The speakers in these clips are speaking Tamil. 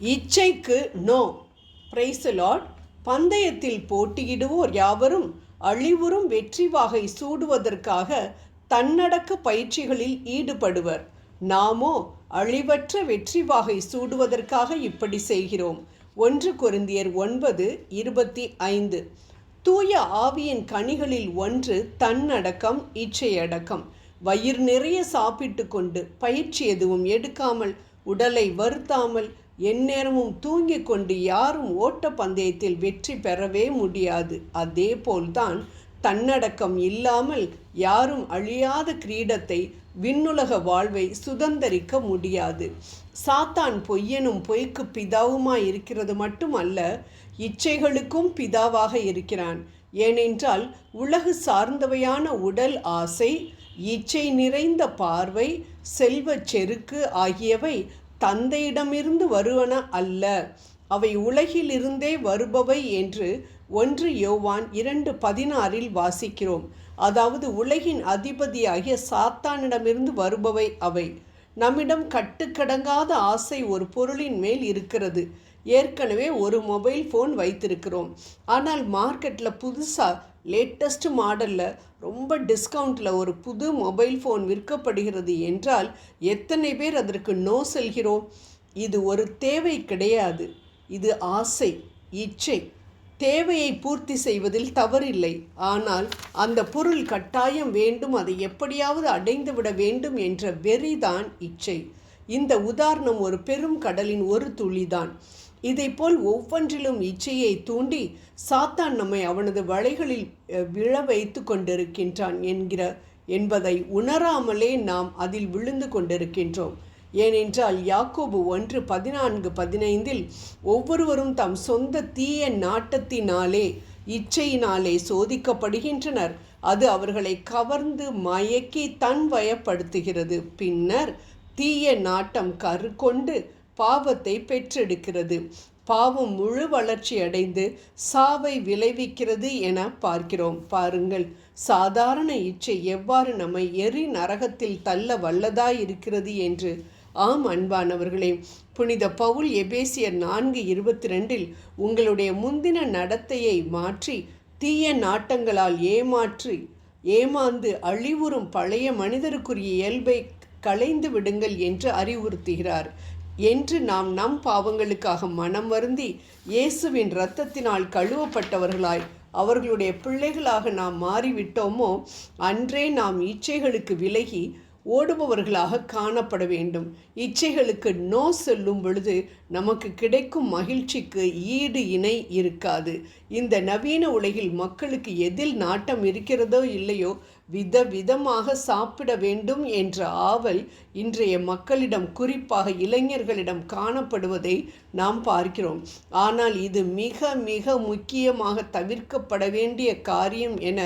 இச்சைக்கு நோ. பிரைசலாட் பந்தயத்தில் போட்டியிடுவோர் யாவரும் அழிவுறும் வெற்றி வாகை சூடுவதற்காக தன்னடக்க பயிற்சிகளில் ஈடுபடுவர். நாமோ அழிவற்ற வெற்றி வாகை சூடுவதற்காக இப்படி செய்கிறோம். ஒன்று குருந்தியர் ஒன்பது இருபத்தி ஐந்து. தூய ஆவியின் கனிகளில் ஒன்று தன்னடக்கம் இச்சையடக்கம். வயிறு நிறைய சாப்பிட்டு கொண்டு பயிற்சி எதுவும் எடுக்காமல் உடலை வருத்தாமல் எந்நேரமும் தூங்கிக் கொண்டு யாரும் ஓட்ட பந்தயத்தில் வெற்றி பெறவே முடியாது. அதே போல்தான் தன்னடக்கம் இல்லாமல் யாரும் அழியாத கிரீடத்தை விண்ணுலக வாழ்வை சுதந்தரிக்க முடியாது. சாத்தான் பொய்யனும் பொய்க்கு பிதாவுமாய் இருக்கிறது மட்டுமல்ல இச்சைகளுக்கும் பிதாவாக இருக்கிறான். ஏனென்றால் உலகு சார்ந்தவையான உடல் ஆசை இச்சை நிறைந்த பார்வை செல்வச் செருக்கு ஆகியவை தந்தையிடமிருந்து வருவன அல்ல. அவை உலகிலிருந்தே வருபவை என்று ஒன்று யோவான் இரண்டு பதினாறில் வாசிக்கிறோம். அதாவது உலகின் அதிபதியாகிய சாத்தானிடமிருந்து வருபவை அவை. நம்மிடம் கட்டுக்கடங்காத ஆசை ஒரு பொருளின் மேல் இருக்கிறது. ஏற்கனவே ஒரு மொபைல் ஃபோன் வைத்திருக்கிறோம். ஆனால் மார்க்கெட்டில் புதுசாக லேட்டஸ்ட் மாடலில் ரொம்ப டிஸ்கவுண்ட்டில் ஒரு புது மொபைல் ஃபோன் விற்கப்படுகிறது என்றால் எத்தனை பேர் அதற்கு நோ செல்கிறோம்? இது ஒரு தேவை கிடையாது. இது ஆசை இச்சை. தேவையை பூர்த்தி செய்வதில் தவறில்லை. ஆனால் அந்த பொருள் கட்டாயம் வேண்டும் அதை எப்படியாவது அடைந்துவிட வேண்டும் என்ற வெறிதான் இச்சை. இந்த உதாரணம் ஒரு பெரும் கடலின் ஒரு துளிதான். இதைப்போல் ஒவ்வொன்றிலும் இச்சையை தூண்டி சாத்தான் நம்மை அவனது வலைகளில் விழ வைத்து கொண்டிருக்கின்றான் என்கிற என்பதை உணராமலே நாம் அதில் விழுந்து கொண்டிருக்கின்றோம். ஏனென்றால் யாக்கோபு ஒன்று பதினான்கு பதினைந்தில் ஒவ்வொருவரும் தம் சொந்த தீய நாட்டத்தினாலே இச்சையினாலே சோதிக்கப்படுகின்றனர். அது அவர்களை கவர்ந்து மயக்கி தன் வயப்படுத்துகிறது பின்னர் தீய நாட்டம் கரு கொண்டு பாவத்தை பெற்றெடுக்கிறது. பாவம் முழு வளர்ச்சி அடைந்து சாவை விளைவிக்கிறது என பார்க்கிறோம். பாருங்கள் சாதாரண இச்சை எவ்வாறு நம்மை எரி நரகத்தில் தள்ள வல்லதாய் இருக்கிறது என்று. ஆம் அன்பானவர்களே புனித பவுல் எபேசியர் நான்கு இருபத்தி ரெண்டில் உங்களுடைய முந்தின நடத்தையை மாற்றி தீய நாட்டங்களால் ஏமாற்றி ஏமாந்து அழிவுறும் பழைய மனிதருக்குரிய இயல்பை களைந்து விடுங்கள் என்று அறிவுறுத்துகிறார். என்று நாம் நம் பாவங்களுக்காக மனம் வருந்தி இயேசுவின் இரத்தத்தினால் கழுவப்பட்டவர்களாய் அவர்களுடைய பிள்ளைகளாக நாம் மாறிவிட்டோமோ அன்றே நாம் இச்சைகளுக்கு விலகி ஓடுபவர்களாக காணப்பட வேண்டும். இச்சைகளுக்கு நோ சொல்லும் பொழுது நமக்கு கிடைக்கும் மகிழ்ச்சிக்கு ஈடு இணை இருக்காது. இந்த நவீன உலகில் மக்களுக்கு எதில் நாட்டம் இருக்கிறதோ இல்லையோ வித விதமாக சாப்பிட வேண்டும் என்ற ஆவல் இன்றைய மக்களிடம் குறிப்பாக இளைஞர்களிடம் காணப்படுவதை நாம் பார்க்கிறோம். ஆனால் இது மிக மிக முக்கியமாக தவிர்க்கப்பட வேண்டிய காரியம் என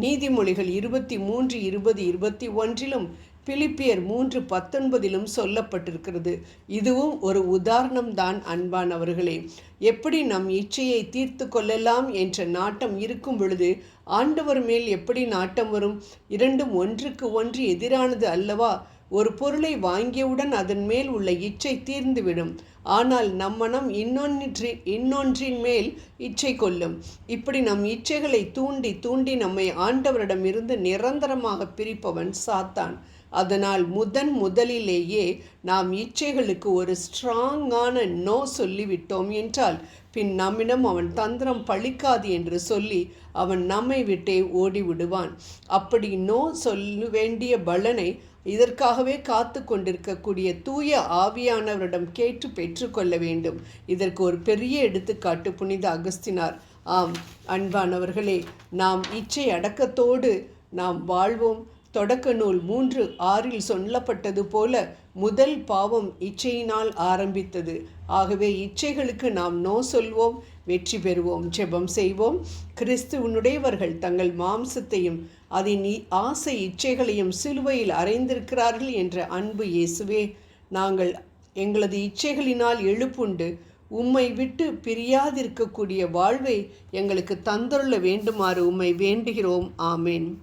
நீதிமொழிகள் இருபத்தி மூன்று இருபது இருபத்தி ஒன்றிலும் பிலிப்பியர் மூன்று பத்தொன்பதிலும் சொல்லப்பட்டிருக்கிறது. இதுவும் ஒரு உதாரணம்தான் அன்பானவர்களே எப்படி நம் இச்சையை தீர்த்து கொள்ளலாம் என்ற நாட்டம் இருக்கும் பொழுது ஆண்டவர் மேல் எப்படி நாட்டம் வரும்? இரண்டும் ஒன்றுக்கு ஒன்று எதிரானது அல்லவா? ஒரு பொருளை வாங்கியவுடன் அதன் மேல் உள்ள இச்சை தீர்ந்துவிடும். ஆனால் நம் மனம் இன்னொன்றின் இன்னொன்றின் மேல் இச்சை கொள்ளும். இப்படி நம் இச்சைகளை தூண்டி தூண்டி நம்மை ஆண்டவரிடமிருந்து நிரந்தரமாக பிரிப்பவன் சாத்தான். அதனால் முதன் முதலிலேயே நாம் இச்சைகளுக்கு ஒரு ஸ்ட்ராங்கான நோ சொல்லிவிட்டோம் என்றால் பின் நம்மிடம் அவன் தந்திரம் பழிக்காது என்று சொல்லி அவன் நம்மை விட்டே ஓடிவிடுவான். அப்படி நோ சொல்ல வேண்டிய பலனை இதற்காகவே காத்து கொண்டிருக்கக்கூடிய தூய ஆவியானவரிடம் கேட்டு பெற்றுக்கொள்ள வேண்டும். இதற்கு ஒரு பெரிய எடுத்துக்காட்டு புனித அகஸ்தினார். ஆம் அன்பானவர்களே நாம் இச்சை அடக்கத்தோடு நாம் வாழ்வோம். தொடக்க நூல் மூன்று ஆறில் சொல்லப்பட்டது போல முதல் பாவம் இச்சையினால் ஆரம்பித்தது. ஆகவே இச்சைகளுக்கு நாம் நோ சொல்வோம் வெற்றி பெறுவோம் ஜெபம் செய்வோம். கிறிஸ்துவனுடையவர்கள் தங்கள் மாம்சத்தையும் அதன் இ- ஆசை இச்சைகளையும் சிலுவையில் அறைந்திருக்கிறார்கள் என்ற அன்பு இயேசுவே நாங்கள் எங்களது இச்சைகளினால் எழுப்புண்டு உம்மை விட்டு பிரியாதிருக்கக்கூடிய வாழ்வை எங்களுக்கு தந்தருள வேண்டுமாறு உம்மை வேண்டுகிறோம். ஆமேன்.